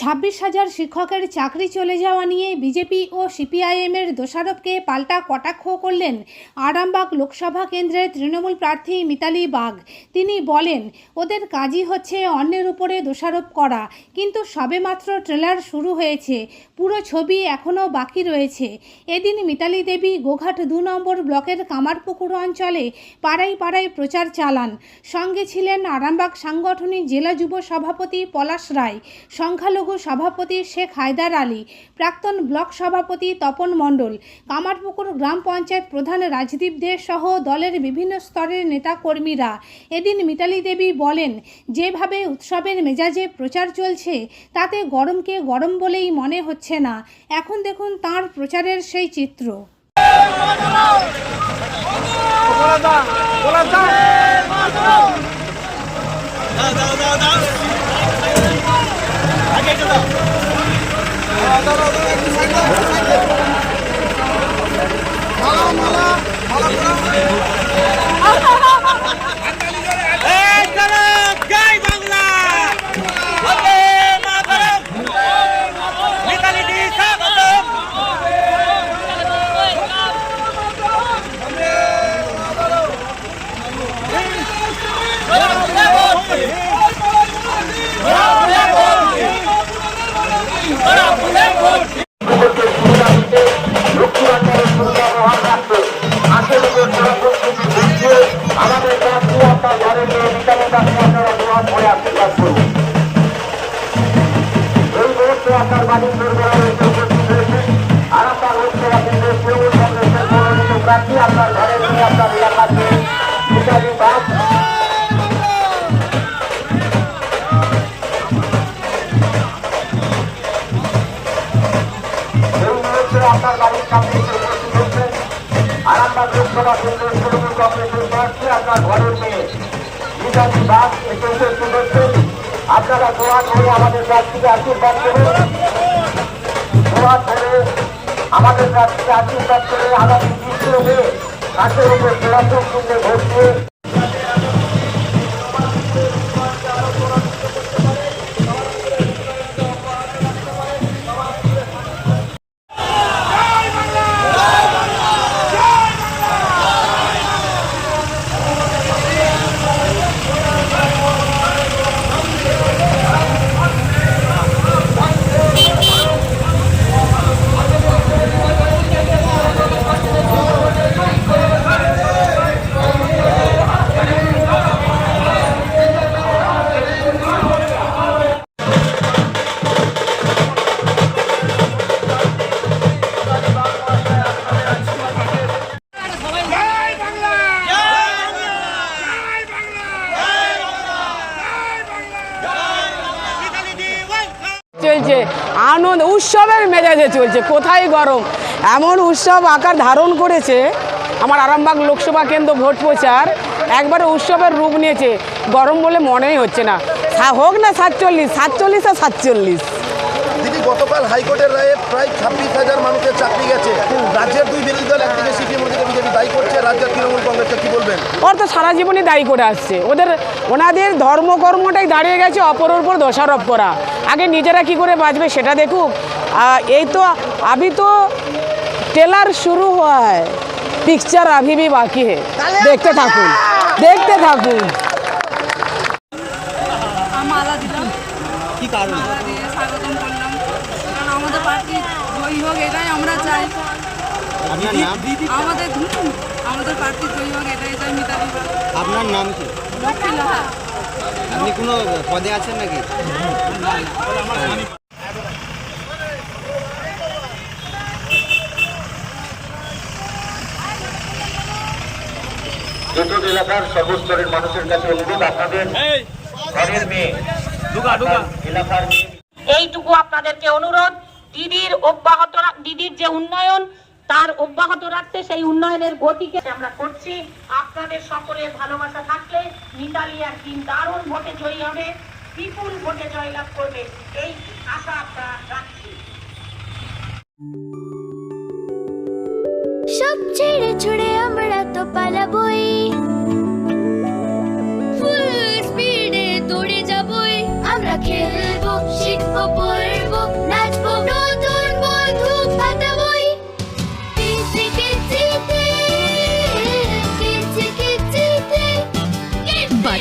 ছাব্বিশ হাজার শিক্ষকের চাকরি চলে যাওয়া নিয়ে বিজেপি ও সিপিআইএমের দোষারোপকে পাল্টা কটাক্ষ করলেন আরামবাগ লোকসভা কেন্দ্রের তৃণমূল প্রার্থী মিতালি বাগ। তিনি বলেন, ওদের কাজই হচ্ছে অন্যের উপরে দোষারোপ করা। কিন্তু সবেমাত্র ট্রেলার শুরু হয়েছে। পুরো ছবি এখনও বাকি রয়েছে। এদিন মিতালি দেবী গোঘাট দু নম্বর ব্লকের কামারপুকুর অঞ্চলে পাড়ায় পাড়ায় প্রচার চালান। সঙ্গে ছিলেন আরামবাগ সাংগঠনিক জেলা যুব সভাপতি পলাশ রায়। সংখ্যালঘু সভাপতি শেখ হায়দার আলী প্রাক্তন ব্লক সভাপতি তপন মণ্ডল কামারপুকুর গ্রাম পঞ্চায়েত প্রধান রাজদীপ দে সহ দলের বিভিন্ন স্তরের নেতাকর্মীরা। এদিন মিতালি দেবী বলেন যেভাবে উৎসবের মেজাজে প্রচার চলছে তাতে গরমকে গরম বলেই মনে হচ্ছে না। এখন দেখুন তার প্রচারের সেই চিত্র। প্রার্থী আপনার ঘরে নিয়ে আপনার এলাকার বিচারী বাস আপনার বাড়ির সামনে এসে উপস্থিত হচ্ছে আরামবাগ লোকসভা কেন্দ্রের তৃণমূল কংগ্রেসের প্রার্থী আপনার ঘরের মেয়ে। গীতাজি দাস এসে উপস্থিত হচ্ছে। আপনারা দোয়া করে আমাদের প্রার্থীকে আশীর্বাদ করুন। দোয়া করে আমাদের প্রার্থীকে আশীর্বাদ করে আগামী তৃতীয় মে কাঠের ভোট দিয়ে চলছে, আনন্দ, উৎসবের মেজাজে চলছে, কোথায় গরম? এমন উৎসব আকার ধারণ করেছে, আমার আরামবাগ লোকসভা কেন্দ্র ভোট প্রচার, একবারে উৎসবের রূপ নিয়েছে, গরম বলে মনেই হচ্ছে না। হোক না সাতচল্লিশ সাতচল্লিশ আর সাতচল্লিশ। দিদি গতকাল হাইকোর্টের রায়ে প্রায় ছাব্বিশ হাজার মানুষের চাকরি গেছে। রাজ্যের দুই বিরোধী দল একদিকে সিপিএম ওদিকে বিজেপি দায়ী করছে। রাজ্যের তৃণমূল কংগ্রেসকে কি বলবেন? ওর তো সারা জীবনই দায়ী করে আসছে। ওদের ওনাদের ধর্মকর্মটাই দাঁড়িয়ে গেছে অপরের উপর দোষারোপ করা আগে নিজেরা কি করে বাঁচবে সেটা দেখুক। এই তো আবি তো টেলার শুরু হয়। পিকচার আভি भी বাকি है দেখতে থাকুন। দেখতে থাকুন। কি কারণ? দিয়ে স্বাগতম করলাম। কারণ আমাদের পার্টি জয়ী হোক এটাই আমরা চাই। আপনার নাম? আমাদের হুম, আমাদের পার্টি জয়ী হোক এটাই চাই মিতালি বাগ। আপনার নাম কি? লক্ষ্মী লাহা আপনি কোনো পদে আছেন নাকি? এলাকার সর্বস্তরের মানুষের কাছে অনুরোধ আপনাদের ঘরের মেয়ে। এলাকার মেয়ে এইটুকু আপনাদেরকে অনুরোধ দিদির অব্যাহত দিদির যে উন্নয়ন তার অব্যাহত রাখতে সেই উন্নয়নের গতিকে আমরা করছি। আপনাদের সকলের ভালোবাসা থাকলে মিতালি একদিন দারুণ ভোটে জয়ী হবে বিপুল ভোটে জয়লাভ করবে এই আশা আমরা রাখছি। সব ছেড়ে ছুড়ে আমরা তো পালাবই।